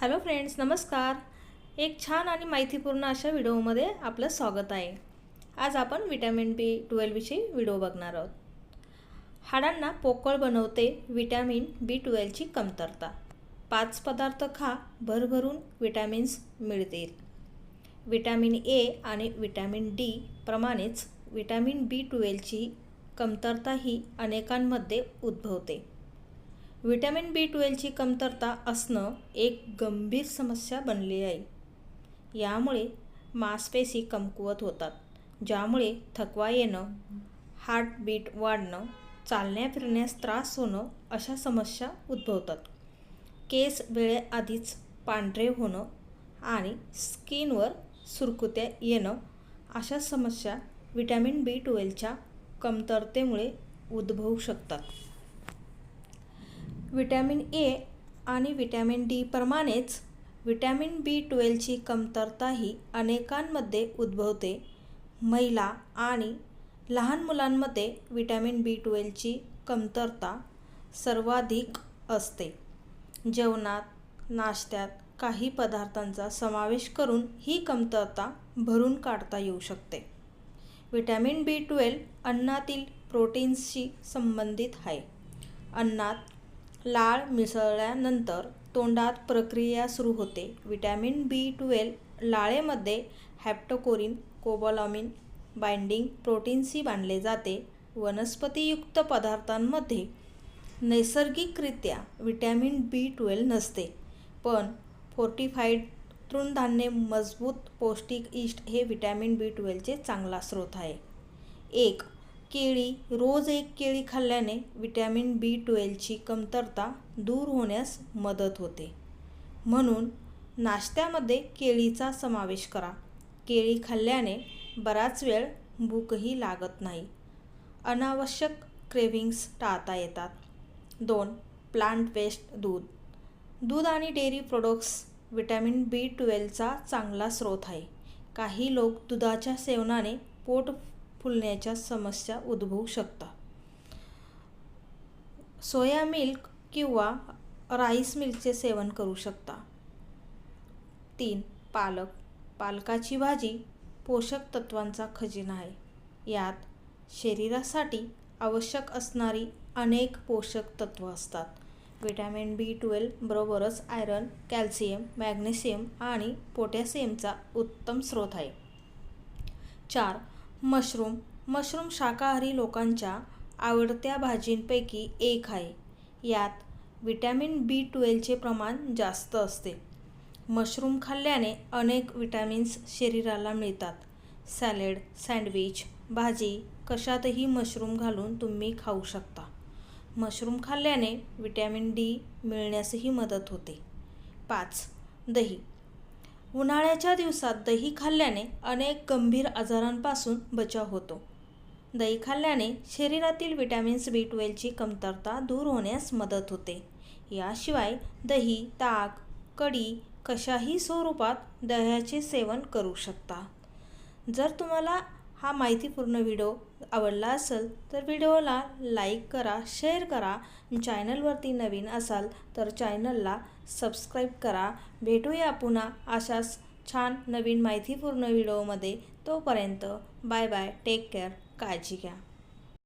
Hello friends नमस्कार. एक छान आणि माहितीपूर्ण अशा व्हिडिओमध्ये आपलं स्वागत आहे. आज आपण विटॅमिन बी ट्वेल्वविषयी व्हिडिओ बघणार आहोत. हाडांना पोकळ बनवते विटॅमिन बी ट्वेल्वची कमतरता. पाच पदार्थ खा भरभरून विटॅमिन्स मिळतील. विटॅमिन ए आणि विटॅमिन डी प्रमाणेच विटॅमिन बी ट्वेल्वची कमतरता ही अनेकांमध्ये उद्भवते. विटॅमिन बी ट्वेल्वची कमतरता असणं एक गंभीर समस्या बनली आहे. यामुळे मांसपेशी कमकुवत होतात ज्यामुळे थकवा येणं हार्टबीट वाढणं चालण्या फिरण्यास त्रास होणं अशा समस्या उद्भवतात. केस वेळेआधीच पांढरे होणं आणि स्किनवर सुरकुत्या येणं अशा समस्या विटॅमिन बी ट्वेल्वच्या कमतरतेमुळे उद्भवू शकतात. विटॅमिन ए आणि विटॅमिन डी प्रमाणेच विटॅमिन बी ट्वेल्वची कमतरताही अनेकांमध्ये उद्भवते. महिला आणि लहान मुलांमध्ये विटॅमिन बी ट्वेल्वची कमतरता सर्वाधिक असते. जेवणात नाश्त्यात काही पदार्थांचा समावेश करून ही कमतरता भरून काढता येऊ शकते. विटॅमिन बी ट्वेल्व अन्नातील प्रोटीन्सशी संबंधित आहे. अन्नात लाळ मिसळल्यानंतर तोंडात प्रक्रिया सुरू होते. विटॅमिन बी ट्वेल्व लाळेमध्ये हॅप्टोकोरिन कोबॉलॉमिन बाइंडिंग प्रोटीन्सही बांधले जाते. वनस्पतीयुक्त पदार्थांमध्ये नैसर्गिकरित्या विटॅमिन बी ट्वेल्व नसते पण फोर्टिफाईड तृणधान्ये मजबूत पौष्टिक इष्ट हे विटॅमिन बी ट्वेल्वचे चांगला स्रोत आहे. एक केळी रोज एक केळी खाल्ल्याने विटॅमिन बी ट्वेल्वची कमतरता दूर होण्यास मदत होते. म्हणून नाश्त्यामध्ये केळीचा समावेश करा. केळी खाल्ल्याने बराच वेळ भूकही लागत नाही. अनावश्यक क्रेविंग्स टाळता येतात. दोन प्लांट वेस्ट दूध. दूध आणि डेअरी प्रोडक्ट्स विटॅमिन बी ट्वेल्वचा चांगला स्रोत आहे. काही लोक दुधाच्या सेवनाने पोट फुलण्याच्या समस्या उद्भवू शकतात. सोया मिल्क किंवा राईस मिल्कचे सेवन करू शकता तीन पालक. पालकाची भाजी पोषक तत्वांचा खजिना आहे. यात शरीरासाठी आवश्यक असणारी अनेक पोषक तत्व असतात. विटॅमिन बी ट्वेल्व बरोबरच आयरन कॅल्शियम मॅग्नेशियम आणि पोटॅशियमचा उत्तम स्रोत आहे. चार मशरूम मशरूम शाकाहारी लोकांच्या आवडत्या भाजींपैकी एक आहे. यात विटॅमिन बी ट्वेल्वचे प्रमाण जास्त असते. मशरूम खाल्ल्याने अनेक विटॅमिन्स शरीराला मिळतात. सॅलेड सँडविच भाजी कशातही मशरूम घालून तुम्ही खाऊ शकता. मशरूम खाल्ल्याने विटॅमिन डी मिळण्यासही मदत होते. पाच दही. उन्हाळ्याच्या दिवसात दही खाल्ल्याने अनेक गंभीर आजारांपासून बचाव होतो. दही खाल्ल्याने शरीरातील विटॅमिन्स बी ट्वेल्वची कमतरता दूर होण्यास मदत होते. याशिवाय दही ताक कढी कशाही स्वरूपात दह्याचे सेवन करू शकता. जर तुम्हाला हा माहितीपूर्ण व्हिडिओ आवडला असेल तर व्हिडिओला लाईक करा शेअर करा चॅनलवरती नवीन असाल तर चॅनलला सबस्क्राईब करा. भेटूया पुन्हा अशाच छान नवीन माहितीपूर्ण व्हिडिओमध्ये तोपर्यंत बाय बाय टेक केअर काळजी घ्या.